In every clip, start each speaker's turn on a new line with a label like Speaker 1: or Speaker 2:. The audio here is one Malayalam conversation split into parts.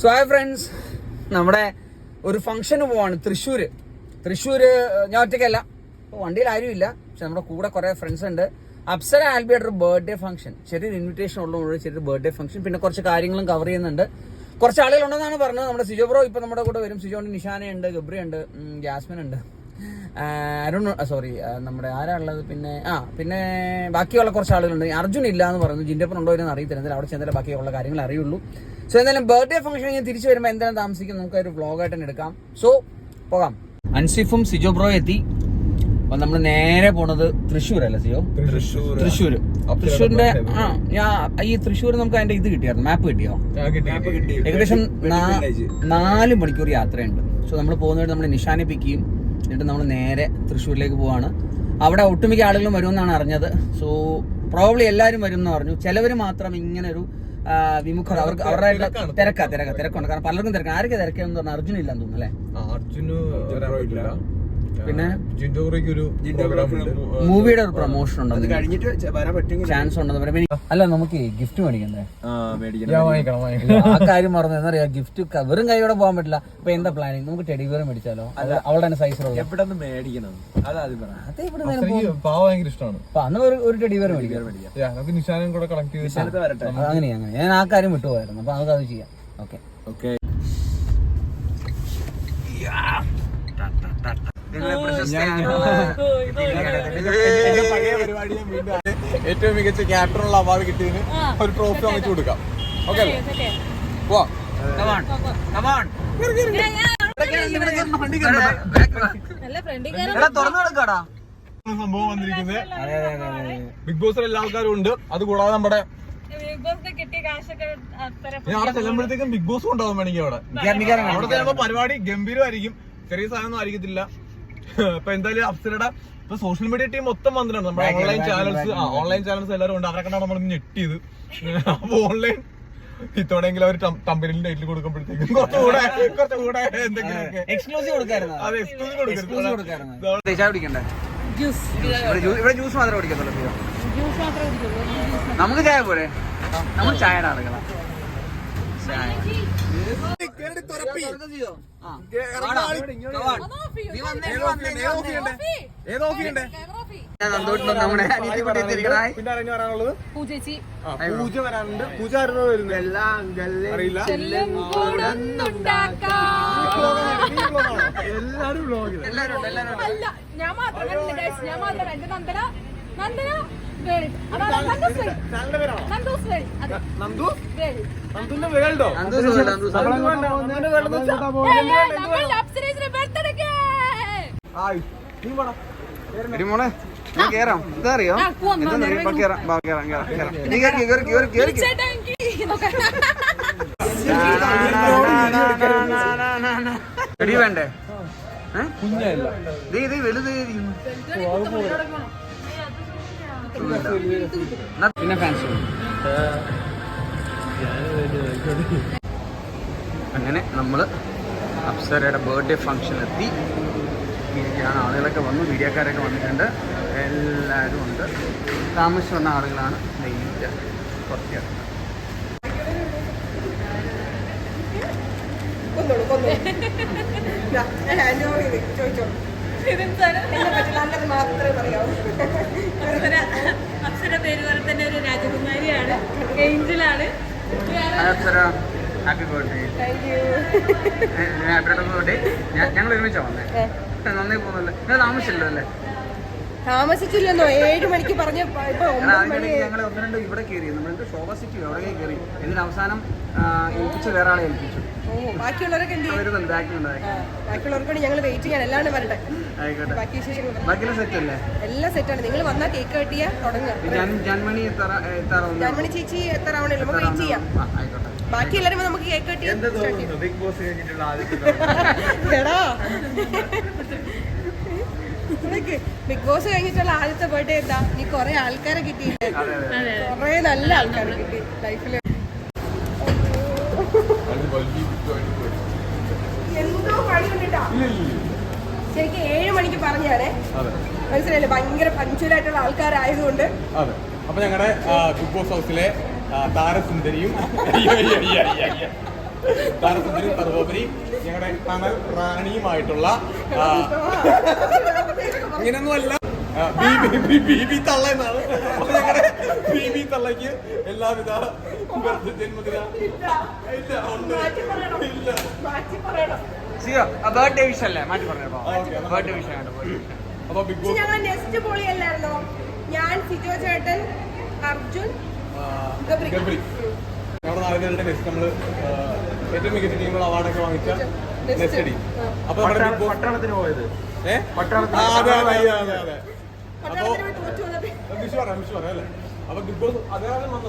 Speaker 1: So hi friends. നമ്മുടെ ഒരു ഫംഗ്ഷന് പോവാണ് തൃശ്ശൂര്. തൃശ്ശൂര് ഞാൻ ഒറ്റയ്ക്കല്ല. വണ്ടിയിൽ ആരുമില്ല പക്ഷെ നമ്മുടെ കൂടെ കുറെ ഫ്രണ്ട്സ് ഉണ്ട്. അപ്സര ആൽബിയുടെ ഒരു ബർത്ത്ഡേ ഫംഗ്ഷൻ ചെറിയൊരു ഇൻവിറ്റേഷൻ ഉള്ളതുകൊണ്ട് ചെറിയൊരു ബർത്ത്ഡേ ഫംഗ്ഷൻ പിന്നെ കുറച്ച് കാര്യങ്ങളും കവർ ചെയ്യുന്നുണ്ട്. കുറച്ച് ആളുകളുണ്ടെന്നാണ് പറഞ്ഞത്. നമ്മുടെ സിജോ ബ്രോ ഇപ്പൊ നമ്മുടെ കൂടെ വരും. സിജോണ്ട് നിഷാനയുണ്ട് ഗബ്രിയുണ്ട് ഗ്യാസ്മിൻ ജാസ്മിൻ ഉണ്ട് ആ, അരുൺ സോറി നമ്മുടെ ആരാ ഉള്ളത് പിന്നെ ആ പിന്നെ ബാക്കിയുള്ള കുറച്ച് ആളുകളുണ്ട്. അർജുൻ ഇല്ല എന്ന് പറയുന്നു. ജിൻഡപ്പൻ ഉണ്ടോ എന്ന് അറിയത്തില്ല. എന്തായാലും അവിടെ ചെന്നാലും ബാക്കിയുള്ള കാര്യങ്ങൾ അറിയുള്ളൂ. സോ എന്തായാലും ബർത്ത്ഡേ ഫംഗ്ഷൻ ഞാൻ തിരിച്ചു വരുമ്പോൾ എന്തായാലും താമസിക്കും. നമുക്ക് ഒരു വ്ളോഗായിട്ട് തന്നെ എടുക്കാം. സോ പോകാം. അൻസിഫും സിജോ ബ്രോ എത്തി. അപ്പൊ നമ്മൾ നേരെ പോണത് തൃശ്ശൂർ അല്ല സിജോ
Speaker 2: തൃശ്ശൂർ
Speaker 1: തൃശ്ശൂർ തൃശ്ശൂരിന്റെ ആ ഞാൻ ഈ തൃശ്ശൂർ നമുക്ക് അതിന്റെ ഇത് കിട്ടിയായിരുന്നു. മാപ്പ് കിട്ടിയോ? ഏകദേശം നാല് മണിക്കൂർ യാത്രയുണ്ട്. സോ നമ്മൾ പോകുന്നതായിട്ട് നമ്മൾ നിഷാനെ പിക്ക് ചെയ്യും. എന്നിട്ട് നമ്മൾ നേരെ തൃശ്ശൂരിലേക്ക് പോവാണ്. അവിടെ ഒട്ടുമിക്ക ആളുകളും വരുമെന്നാണ് അറിഞ്ഞത്. സോ പ്രോബ്ലി എല്ലാവരും വരും എന്ന് പറഞ്ഞു. ചിലവർ മാത്രം ഇങ്ങനെ ഒരു വിമുഖത. അവർക്ക് അവരുടെ തിരക്കാ തിരക്കാ തിരക്കുണ്ട് കാരണം പലർക്കും തിരക്കാണ്. ആരൊക്കെ തിരക്കാന്ന് പറഞ്ഞാൽ അർജുനില്ലാന്ന് തോന്നുന്നു അല്ലേ? പിന്നെ മൂവിയുടെ ഒരു പ്രൊമോഷൻ ഉണ്ട്
Speaker 3: കഴിഞ്ഞിട്ട് വരാൻ പറ്റുമെങ്കിൽ
Speaker 1: ചാൻസ് ഉണ്ടെന്ന് പറയുമ്പോൾ അല്ല നമുക്ക് ഗിഫ്റ്റ് മേടിക്കണ്ടേ?
Speaker 2: ഞാൻ വാങ്ങിക്കണം വാങ്ങിക്കണം.
Speaker 1: ആ കാര്യം മറന്നു. എന്നറിയാ ഗിഫ്റ്റ് വെറും കൈയോടെ പോകാൻ പറ്റില്ല. അപ്പൊ എന്താ പ്ലാനിങ് നമുക്ക് ടെഡി ബിയർ മേടിച്ചാലോ? അവളുടെ തന്നെ സൈസ്
Speaker 3: എവിടെ നിന്ന് മേടിക്കണം
Speaker 2: ഭയങ്കര ഇഷ്ടമാണ്.
Speaker 1: അന്ന് ഒരു മേടിക്കാം. അങ്ങനെ ഞാൻ ആ കാര്യം വിട്ടുപോയായിരുന്നു. അപ്പൊ നമുക്ക് അത് ചെയ്യാം. ഓക്കെ
Speaker 3: ഓക്കെ
Speaker 2: ഏറ്റവും മികച്ച ക്യാപ്റ്റനുള്ള അവാർഡ് കിട്ടിയതിന് ഒരു ട്രോഫി വാങ്ങിച്ചു കൊടുക്കാം. ഓക്കെ പോവാം.
Speaker 1: തുറന്നു കിടക്കാടാ.
Speaker 2: സംഭവം വന്നിരിക്കുന്നത് ബിഗ് ബോസിൽ എല്ലാ ആൾക്കാരും ഉണ്ട്. അത് കൂടാതെ നമ്മുടെ അവിടെ ചെല്ലുമ്പോഴത്തേക്കും ബിഗ് ബോസ് ഉണ്ടാവും വേണമെങ്കിൽ അവിടെ. അവിടെ ചെല്ലുമ്പോ പരിപാടി ഗംഭീരമായിരിക്കും. ചെറിയ സാധനം ആയിരിക്കത്തില്ല. ഇപ്പൊ എന്തായാലും അപ്സരയുടെ ഇപ്പൊ സോഷ്യൽ മീഡിയ ടീം മൊത്തം വന്നിട്ടുണ്ട്. നമ്മുടെ ഓൺലൈൻ ചാനൽസ് ആ ഓൺലൈൻ ചാനൽസ് എല്ലാവരും ഉണ്ട്. അവരെ കണ്ടാണ് നമ്മൾ ഞെട്ടിയത് അപ്പൊ ഓൺലൈൻ ഇത്തോടെങ്കിലും അവർ കമ്പനിയിൽ ടൈറ്റിൽ കൊടുക്കുമ്പോഴത്തേക്കും കുറച്ചുകൂടെ കുറച്ചുകൂടെ എന്തെങ്കിലും
Speaker 1: എക്സ്ക്ലൂസീവ് കൊടുക്കായിരുന്നു.
Speaker 2: അതെ
Speaker 1: എക്സ്ക്ലൂസീവ്
Speaker 2: കൊടുക്കരുത്.
Speaker 1: കൊടുക്കായിരുന്നു. ചായ
Speaker 4: ജ്യൂസ്
Speaker 1: ഇവിടെ ജ്യൂസ് മാത്രമേ കുടിക്കത്തുള്ളൂ നമുക്ക് ചായ പോരെ? നമ്മൾ ചായയുടെ ആളുകളാ. ചായ. നമ്മുടെ
Speaker 2: പൂജ വരാനുണ്ട്. പൂജ ആയിരുന്നു വരുന്നത്
Speaker 3: എല്ലാം
Speaker 2: അറിയില്ല. എല്ലാരും
Speaker 1: എല്ലാരും
Speaker 4: ഞാൻ മാത്രം. ഞാൻ മാത്രം എന്റെ നന്ദന നന്ദന.
Speaker 1: മോളെ ഞാൻ കേറാം. എന്താ കേറാം ബാ, കേറാം. കേറാം കേറാം നീ വേണ്ടേ? ഏ?
Speaker 2: കുഞ്ഞല്ല
Speaker 1: ദേ, ദേ, വലുത് പിന്നെ ഫാൻസ് അങ്ങനെ നമ്മൾ അപ്സരയുടെ ബർത്ത്ഡേ ഫംഗ്ഷൻ എത്തി. ഇരിക്കുകയാണ്. ആളുകളൊക്കെ വന്നു. മീഡിയക്കാരൊക്കെ വന്നിട്ടുണ്ട്. എല്ലാവരും ഉണ്ട്. താമസിച്ച് വന്ന ആളുകളാണ് നെയ്റ്റ് കുറച്ച്
Speaker 4: മാത്രമേ അപ്സര പേര് പോലെ തന്നെ ഒരു രാജകുമാരിയാണ് ഏഞ്ചലാണ്
Speaker 1: Apsara happy birthday happy birthday ഞങ്ങൾ ഒരുമിച്ചാണ് വന്നേ. നന്നായി പോകുന്നല്ലേ നിങ്ങൾ താമസിച്ചല്ലോ അല്ലേ?
Speaker 4: താമസിച്ചില്ലെന്നോ? ഏഴ് മണിക്ക് പറഞ്ഞ
Speaker 1: ഞങ്ങൾ ഒന്ന് രണ്ട് ഇവിടെ കയറി നമ്മൾക്ക് ശോഭ സിറ്റി എവിടെ കയറി എന്നിട്ട് അവസാനം ഏൽപ്പിച്ചു വേറെ ആളെ ഏൽപ്പിച്ചു.
Speaker 4: ബാക്കിയുള്ളവരൊക്കെ
Speaker 1: ബാക്കിലുണ്ടായി
Speaker 4: ഞങ്ങൾ വെയിറ്റ് ചെയ്യാൻ എല്ലാണ്ട് വരട്ടെ. ബാക്കി വിശേഷങ്ങൾ
Speaker 1: സെറ്റ് അല്ലേ?
Speaker 4: എല്ലാം സെറ്റാണ് നിങ്ങൾ വന്നാൽ കേക്ക് കട്ടിയാ തുടങ്ങുക.
Speaker 1: ജന്മണി എത്താറാവുന്ന
Speaker 4: ചേച്ചി എത്ര ആവണല്ലോ നമുക്ക് വെയിറ്റ് ചെയ്യാം.
Speaker 1: ആയിക്കോട്ടെ.
Speaker 4: ബാക്കി എല്ലാരും നമുക്ക് കേക്ക് കട്ടി.
Speaker 2: ബിഗ് ബോസ് കഴിഞ്ഞിട്ടുള്ള
Speaker 4: എടാ. ബിഗ് ബോസ് കഴിഞ്ഞിട്ടുള്ള ആദ്യത്തെ ബർത്ത്ഡേ എന്താ? നീ കൊറേ ആൾക്കാരെ കിട്ടി കൊറേ നല്ല ആൾക്കാരെ കിട്ടി ലൈഫിൽ എന്തോ ശരിക്കും ഏഴ് മണിക്ക് പറഞ്ഞാണേ മനസ്സിലായില്ലേ? ഭയങ്കര പഞ്ചുവലായിട്ടുള്ള ആൾക്കാരായതുകൊണ്ട്.
Speaker 2: അപ്പൊ ഞങ്ങളുടെ ബിഗ് ബോസ് ഹൗസിലെ താരസുന്ദരിയും. താരസുന്ദരിയും സർവോപരി ഞങ്ങളുടെ തണൽ റാണിയുമായിട്ടുള്ള ആ, അങ്ങനെയൊന്നുമല്ല ആ, ബി- ബി- ബി- ബി- ബി തള്ള എന്നാണ്. ഞങ്ങളുടെ ബി ബി തള്ളയ്ക്ക് എല്ലാവിധ ജന്മദിന അപ്പൊ ബിഗ് ബോസ്
Speaker 4: ഞങ്ങൾ നെക്സ്റ്റ് പൊളി അല്ലായിരുന്നോ ഞാൻ സിജോ ചേട്ടൻ അർജുൻ ഗബ്രി.
Speaker 2: നമ്മുടെ നാലുപേരുടെ നമ്മൾ ഏറ്റവും മികച്ച ടീമുകൾ അവാർഡൊക്കെ വാങ്ങിച്ച അപ്പൊ നമ്മുടെ ബിഗ് ബോസ്
Speaker 3: പട്ടണത്തിന് പോയത്?
Speaker 2: ആ, അതെ അതെ അതെ അതെ അതെ. അപ്പൊ
Speaker 4: പട്ടാളത്തിന് പോയി തോറ്റു വന്നപ്പോ
Speaker 2: വിഷു പറയാം വിഷു പറയാം അല്ലേ? അപ്പൊ ബിഗ് ബോസ്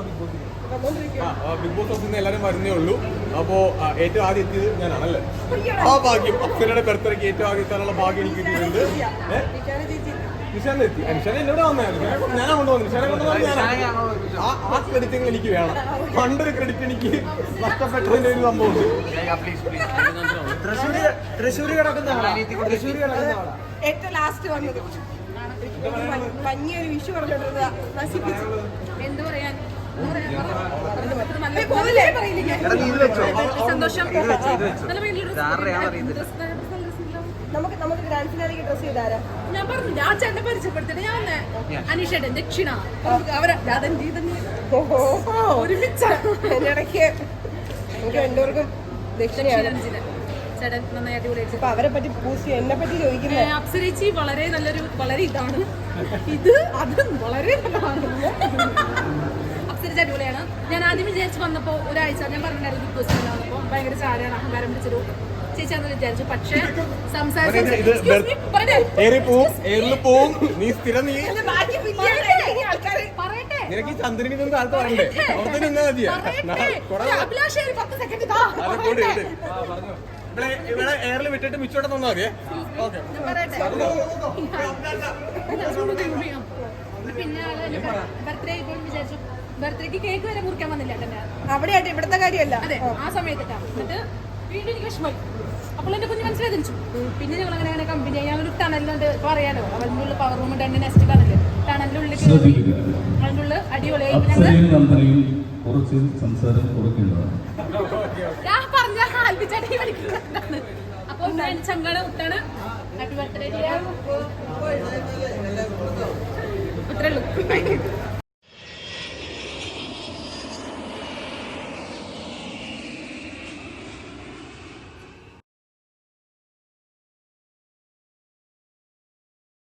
Speaker 2: ബിഗ് ബോസ്
Speaker 4: വന്നോണ്ടിരിക്കുകയാണ്.
Speaker 2: ആ ആ, ബിഗ് ബോസ് ഹൗസിൽ നിന്ന് എല്ലാവരും വരുന്നേ ഉള്ളൂ. അപ്പോ ആ, ഏറ്റവും ആദ്യം എത്തിയത് ഞാനാണല്ലേ ആ ഭാഗ്യം. അപ്സരയുടെ ബർത്ത്ഡേക്ക് ഏറ്റവും ആദ്യം എത്താനുള്ള ഭാഗ്യം എനിക്ക് കിട്ടിയിട്ടുണ്ട്. നിഷാൻ എത്തി നിഷാൻ എന്നോട് വന്നായിരുന്നു ഞാൻ കൊണ്ടുവന്നു നിഷാനെ കൊണ്ടുവന്നു ഞാനാണ് ആ ആ ക്രെഡിറ്റ് എനിക്ക് വേണം. പണ്ടൊരു ക്രെഡിറ്റ് എനിക്ക് നഷ്ടപ്പെട്ടതിന്റെ ഒരു സംഭവം
Speaker 1: പ്ലീസ് പ്ലീസ്
Speaker 3: തൃശ്ശൂര് തൃശ്ശൂര് കിടക്കുന്ന. തൃശ്ശൂര് കിടക്കുന്ന.
Speaker 4: ഏറ്റവും ലാസ്റ്റ് വന്നത്. ഭംഗിയൊരു വിഷു പറഞ്ഞോണ്ടിരുന്നതാ നശിപ്പിച്ചു.
Speaker 5: എന്ത് പറയാൻ?
Speaker 4: ഏയ്, പോവില്ലേ? പറയില്ലേ
Speaker 5: സന്തോഷം. നല്ല ഭയങ്കര
Speaker 1: ഇതാരുടെയാണെന്ന് അറിയത്തില്ല.
Speaker 5: dress നല്ല രസമുള്ള.
Speaker 4: നമുക്ക് നമുക്ക് ഗ്രാൻഡ് ഫിനാലിക്ക് ഡ്രസ് ചെയ്താരാ?
Speaker 5: ഞാൻ പറഞ്ഞു ആ ചേട്ടനെ പരിചയപ്പെടുത്തിട്ട് ഞാൻ വന്നേ. അനീഷേട്ടൻ ദക്ഷിണ. അവരെ അതെന്ത് ഇതെന്ത് ഒരുമിച്ചാണ്
Speaker 4: അതിനിടയ്ക്ക് എനിക്ക് രണ്ടുപേർക്കും ദക്ഷിണയാണ്.
Speaker 5: ദക്ഷിണ ചേട്ടൻ നന്നായി അടിപൊളിയായിട്ട്.
Speaker 4: അപ്പൊ അവരെ പറ്റി പൂസി എന്നെ പറ്റി ചോദിക്കുന്നത്
Speaker 5: അപ്സരേച്ചി വളരെ നല്ലൊരു വളരെ ഇതാണ്. ഇത് അത് വളരെ നല്ലതാണ്. അപ്സരച്ച് അടിപൊളിയാണ്. ഞാൻ ആദ്യം വിചാരിച്ച് വന്നപ്പോൾ ഒരാഴ്ച ഞാൻ പറഞ്ഞിട്ടുണ്ടായിരുന്നു ബിഗ് ബോസ് വന്നപ്പോൾ ഭയങ്കര ചാരയാണ് അഹങ്കാരം പിടിച്ചൊരു ചേച്ചിയാന്ന് വിചാരിച്ചു. പക്ഷേ സംസാരിച്ച
Speaker 2: ഇത്
Speaker 5: Excuse me, പറയട്ടെ.
Speaker 2: ഏറി പോവും ഏറിൽ പോവും നീ സ്ഥിരം നീ
Speaker 4: ബാക്കി പിന്നെ ആൾക്കാര്
Speaker 5: പറയട്ടെ.
Speaker 2: നിനക്ക് ഈ ചന്ദ്രനിൽ നിന്ന് താഴത്ത് പറയണ്ടേ അവിടെ നിന്നാ മതിയാ.
Speaker 5: പറയട്ടെ.
Speaker 2: കുറെ
Speaker 5: ഒരു അഭിലാഷ് ഒരു പത്ത് സെക്കൻഡ് ഇതാ.
Speaker 2: അത് കൂടി ഇട്. ഇവിടെ ഇവിടെ എയറിൽ വിട്ടിട്ട് മിച്ചോടെ തന്നാ മതിയേ. ഓക്കെ
Speaker 5: പിന്നെ ബർത്ത്ഡേ വിചാരിച്ചു. ബർത്ത്ഡേക്ക് കേക്ക് വരെ മുറിക്കാൻ വന്നില്ല
Speaker 4: അവിടെ ഇവിടുത്തെ കാര്യമല്ല.
Speaker 5: അതെ ആ. സമയത്തിട്ടാ എന്നിട്ട് വീണ്ടും എനിക്ക് വിഷമായി അപ്പോൾ എന്റെ കുഞ്ഞ് മനസ്സിലാതിരിച്ചു പിന്നെ ഞങ്ങൾ അങ്ങനെ അങ്ങനെ കമ്പനി ഞാൻ ഒരു ടണലുണ്ട് ഇപ്പൊ അറിയാലോ ഉള്ളിൽ പവർ റൂം ഉണ്ട് നെക്സ്റ്റ് ടണൽ. ടണലിന്റെ ഉള്ളിൽ കയറി അതിന്റെ ഉള്ളിൽ അടിപൊളിയായി
Speaker 6: കുറച്ച് സംസാരം കുറയ്ക്കേണ്ടതാണ്
Speaker 5: ഞാൻ പറഞ്ഞ ആൽബിച്ചടി പഠിക്കുന്നതാണ് അപ്പോൾ ഞാൻ ചങ്കാണ് ഉത്താണ് ഹാപ്പി ബർത്ത്ഡേ ഇത്രേ ഉള്ളൂ